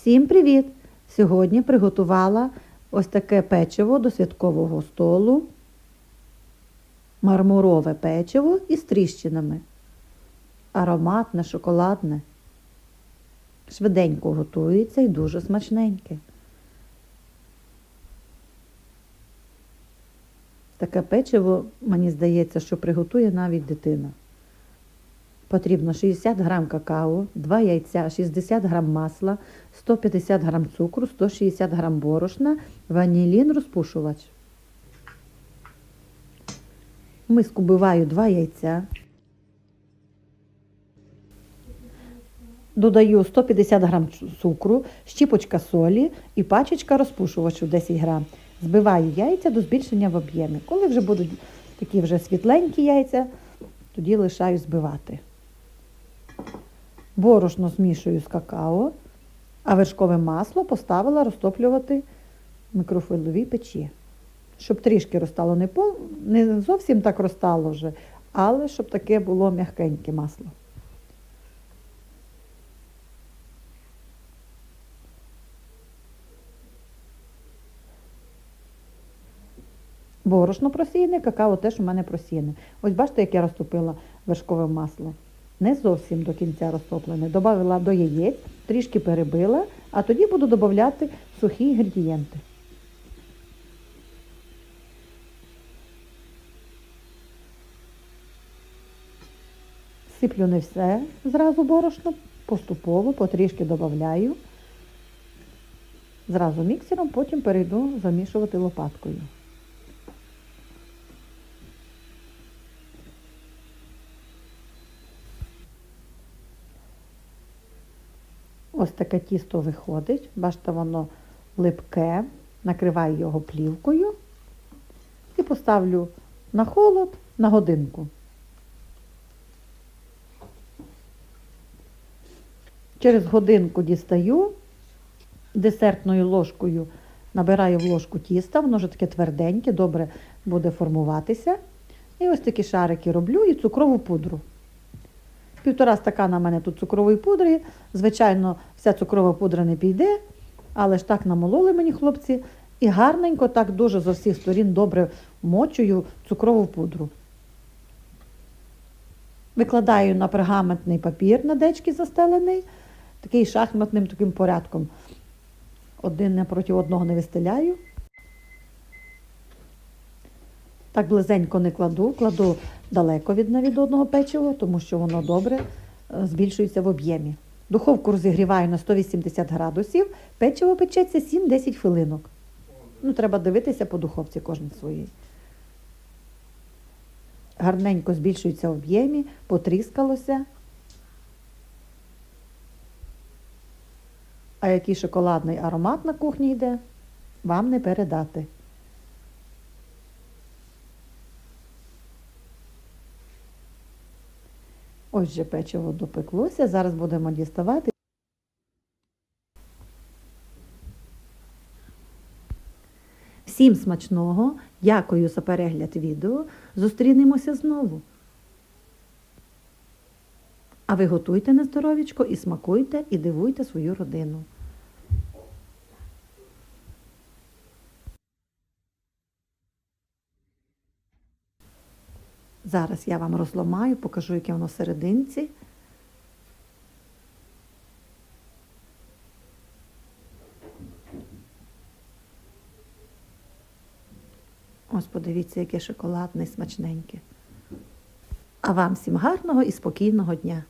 Всім привіт! Сьогодні приготувала ось таке печиво до святкового столу. Мармурове печиво із тріщинами. Ароматне, шоколадне. Швиденько готується і дуже смачненьке. Таке печиво, мені здається, що приготує навіть дитина. Потрібно 60 грам какао, 2 яйця, 60 грам масла, 150 грам цукру, 160 грам борошна, ванілін, розпушувач. В миску биваю 2 яйця. Додаю 150 грам цукру, щіпочка солі і пачечка розпушувачу 10 грам. Збиваю яйця до збільшення в об'ємі. Коли вже будуть такі вже світленькі яйця, тоді лишаю збивати. Борошно змішую з какао, а вершкове масло поставила розтоплювати в мікрофильовій печі. Щоб трішки розтало не, пол, не зовсім так розтало вже, але щоб таке було м'якеньке масло. Борошно просіяне, какао теж у мене просіяне. Ось бачите, як я розтопила вершкове масло. Не зовсім до кінця розтоплене. Добавила до яєць, трішки перебила, а тоді буду додати сухі інгредієнти. Сиплю не все зразу борошно, поступово, потрішки додаю. Зразу міксером, потім перейду замішувати лопаткою. Ось таке тісто виходить. Бачите, воно липке, накриваю його плівкою і поставлю на холод на годинку. Через годинку дістаю, десертною ложкою набираю в ложку тіста, воно вже таке тверденьке, добре буде формуватися. І ось такі шарики роблю і цукрову пудру. Півтора стакана в мене тут цукрової пудри. Звичайно, вся цукрова пудра не піде, але ж так намололи мені хлопці. І гарненько, так дуже з усіх сторін добре вмочую цукрову пудру. Викладаю на пергаментний папір на дечки застелений, такий шахматним таким порядком. Один напроти одного не вистеляю. Так близенько не кладу, кладу далеко від від одного печива, тому що воно добре е, збільшується в об'ємі. Духовку розігріваю на 180 градусів, печиво печеться 7-10 хвилинок. Ну, треба дивитися по духовці кожен своїй. Гарненько збільшується в об'ємі, потріскалося. А який шоколадний аромат на кухні йде, вам не передати. Ось же печиво допеклося, зараз будемо діставати. Всім смачного, дякую за перегляд відео. Зустрінемося знову. А ви готуйте на здоров'ячко і смакуйте, і дивуйте свою родину. Зараз я вам розламаю, покажу, яке воно серединці. Ось подивіться, яке шоколадне, смачненьке. А вам всім гарного і спокійного дня!